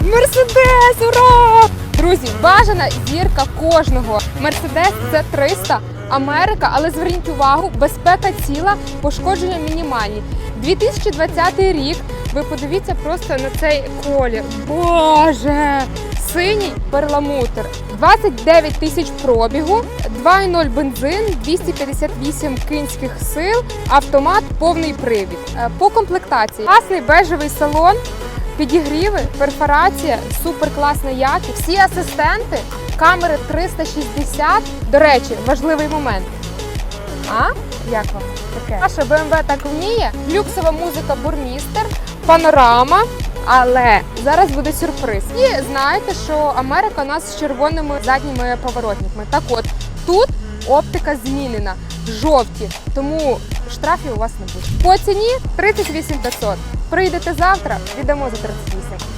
Мерседес, ура! Друзі, бажана зірка кожного. Мерседес це 300, Америка, але зверніть увагу, безпека ціла, пошкодження мінімальні. 2020 рік. Ви подивіться просто на цей колір. Боже! Синій перламутр. 29 тисяч пробігу, 2.0 бензин, 258 кінських сил, автомат, повний привід. Е, По комплектації класний бежевий салон, підігріви, перфорація, суперкласна якість. Всі асистенти, камери 360. До речі, важливий момент. А? Як вам таке? Наша BMW так вміє. Люксова музика бурмістер, панорама. Але зараз буде сюрприз. І знаєте, що Америка у нас з червоними задніми поворотниками. Так от тут оптика змінена, жовті, тому штрафів у вас не буде. По ціні 38 500. Прийдете завтра, віддамо за 38.